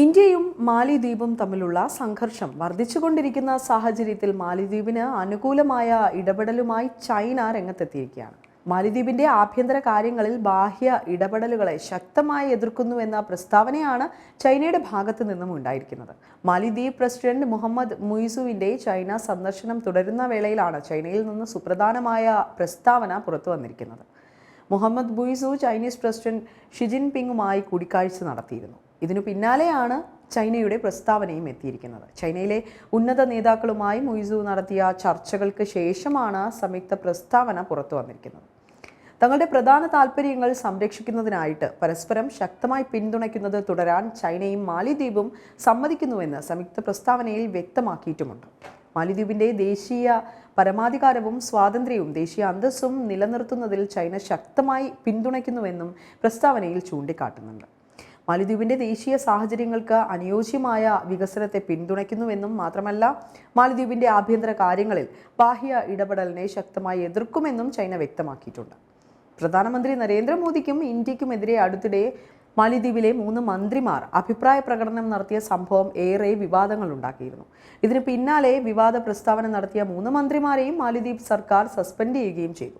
ഇന്ത്യയും മാലിദ്വീപും തമ്മിലുള്ള സംഘർഷം വർദ്ധിച്ചുകൊണ്ടിരിക്കുന്ന സാഹചര്യത്തിൽ മാലിദ്വീപിന് അനുകൂലമായ ഇടപെടലുമായി ചൈന രംഗത്തെത്തിയിരിക്കുകയാണ്. മാലിദ്വീപിന്റെ ആഭ്യന്തര കാര്യങ്ങളിൽ ബാഹ്യ ഇടപെടലുകളെ ശക്തമായി എതിർക്കുന്നുവെന്ന പ്രസ്താവനയാണ് ചൈനയുടെ ഭാഗത്തു നിന്നും ഉണ്ടായിരിക്കുന്നത്. മാലിദ്വീപ് പ്രസിഡന്റ് മുഹമ്മദ് മുയിസുവിന്റെ ചൈന സന്ദർശനം തുടരുന്ന വേളയിലാണ് ചൈനയിൽ നിന്ന് സുപ്രധാനമായ പ്രസ്താവന പുറത്തു വന്നിരിക്കുന്നത്. മുഹമ്മദ് ബുയിസു ചൈനീസ് പ്രസിഡന്റ് ഷിജിൻ പിങ്ങുമായി കൂടിക്കാഴ്ച നടത്തിയിരുന്നു. ഇതിനു പിന്നാലെയാണ് ചൈനയുടെ പ്രസ്താവനയും എത്തിയിരിക്കുന്നത്. ചൈനയിലെ ഉന്നത നേതാക്കളുമായി മുയിസു നടത്തിയ ചർച്ചകൾക്ക് ശേഷമാണ് സംയുക്ത പ്രസ്താവന പുറത്തു വന്നിരിക്കുന്നത്. തങ്ങളുടെ പ്രധാന താൽപ്പര്യങ്ങൾ സംരക്ഷിക്കുന്നതിനായിട്ട് പരസ്പരം ശക്തമായി പിന്തുണയ്ക്കുന്നത് തുടരാൻ ചൈനയും മാലിദ്വീപും സമ്മതിക്കുന്നുവെന്ന് സംയുക്ത പ്രസ്താവനയിൽ വ്യക്തമാക്കിയിട്ടുമുണ്ട്. മാലിദ്വീപിന്റെ ദേശീയ പരമാധികാരവും സ്വാതന്ത്ര്യവും ദേശീയ അന്തസ്സും നിലനിർത്തുന്നതിൽ ചൈന ശക്തമായി പിന്തുണയ്ക്കുന്നുവെന്നും പ്രസ്താവനയിൽ ചൂണ്ടിക്കാട്ടുന്നുണ്ട്. മാലിദ്വീപിന്റെ ദേശീയ സാഹചര്യങ്ങൾക്ക് അനുയോജ്യമായ വികസനത്തെ പിന്തുണയ്ക്കുന്നുവെന്നും മാത്രമല്ല മാലിദ്വീപിന്റെ ആഭ്യന്തര കാര്യങ്ങളിൽ ബാഹ്യ ഇടപെടലിനെ ശക്തമായി എതിർക്കുമെന്നും ചൈന വ്യക്തമാക്കിയിട്ടുണ്ട്. പ്രധാനമന്ത്രി നരേന്ദ്രമോദിക്കും ഇന്ത്യക്കുമെതിരെ അടുത്തിടെ മാലിദ്വീപിലെ മൂന്ന് മന്ത്രിമാർ അഭിപ്രായ പ്രകടനം നടത്തിയ സംഭവം ഏറെ വിവാദങ്ങൾ ഉണ്ടാക്കിയിരുന്നു. ഇതിന് പിന്നാലെ വിവാദ പ്രസ്താവന നടത്തിയ മൂന്ന് മന്ത്രിമാരെയും മാലിദ്വീപ് സർക്കാർ സസ്പെൻഡ് ചെയ്യുകയും ചെയ്തു.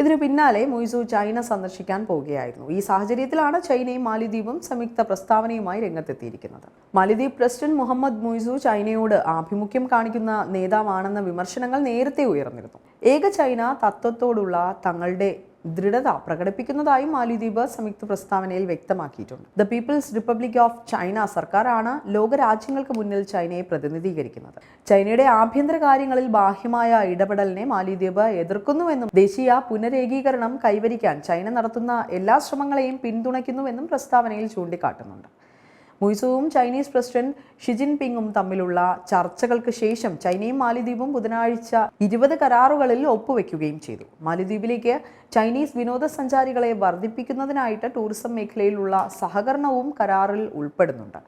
ഇതിനു പിന്നാലെ മൊയ്സു ചൈന സന്ദർശിക്കാൻ പോവുകയായിരുന്നു ഈ സാഹചര്യത്തിലാണ് ചൈനയും മാലിദ്വീപും സംയുക്ത പ്രസ്താവനയുമായി രംഗത്തെത്തിയിരിക്കുന്നത്. മാലിദ്വീപ് പ്രസിഡന്റ് മുഹമ്മദ് മൊയ്സു ചൈനയോട് ആഭിമുഖ്യം കാണിക്കുന്ന നേതാവാണെന്ന വിമർശനങ്ങൾ നേരത്തെ ഉയർന്നിരുന്നു. ഏക ചൈന തത്വത്തോടുള്ള തങ്ങളുടെ ദൃഢത പ്രകടിപ്പിക്കുന്നതായും മാലിദ്വീപ് സംയുക്ത പ്രസ്താവനയിൽ വ്യക്തമാക്കിയിട്ടുണ്ട്. The People's Republic of China സർക്കാരാണ് ലോകരാജ്യങ്ങൾക്ക് മുന്നിൽ ചൈനയെ പ്രതിനിധീകരിക്കുന്നത്. ചൈനയുടെ ആഭ്യന്തര കാര്യങ്ങളിൽ ബാഹ്യമായ ഇടപെടലിനെ മാലിദ്വീപ് എതിർക്കുന്നുവെന്നും ദേശീയ പുനരേകീകരണം കൈവരിക്കാൻ ചൈന നടത്തുന്ന എല്ലാ ശ്രമങ്ങളെയും പിന്തുണയ്ക്കുന്നുവെന്നും പ്രസ്താവനയിൽ ചൂണ്ടിക്കാട്ടുന്നുണ്ട്. മുയ്സുവും ചൈനീസ് പ്രസിഡന്റ് ഷിജിൻ പിങ്ങും തമ്മിലുള്ള ചർച്ചകൾക്ക് ശേഷം ചൈനയും മാലിദ്വീപും ബുധനാഴ്ച ഇരുപത് കരാറുകളിൽ ഒപ്പുവെക്കുകയും ചെയ്തു. മാലിദ്വീപിലേക്ക് ചൈനീസ് വിനോദസഞ്ചാരികളെ വർദ്ധിപ്പിക്കുന്നതിനായിട്ട് ടൂറിസം മേഖലയിലുള്ള സഹകരണവും കരാറിൽ ഉൾപ്പെടുന്നുണ്ട്.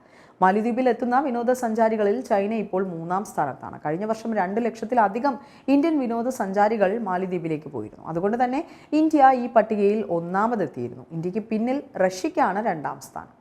മാലിദ്വീപിൽ എത്തുന്ന വിനോദസഞ്ചാരികളിൽ ചൈന ഇപ്പോൾ മൂന്നാം സ്ഥാനത്താണ്. കഴിഞ്ഞ വർഷം രണ്ട് ലക്ഷത്തിലധികം ഇന്ത്യൻ വിനോദസഞ്ചാരികൾ മാലിദ്വീപിലേക്ക് പോയിരുന്നു. അതുകൊണ്ട് തന്നെ ഇന്ത്യ ഈ പട്ടികയിൽ ഒന്നാമതെത്തിയിരുന്നു. ഇന്ത്യയ്ക്ക് പിന്നിൽ റഷ്യയ്ക്കാണ് രണ്ടാം സ്ഥാനം.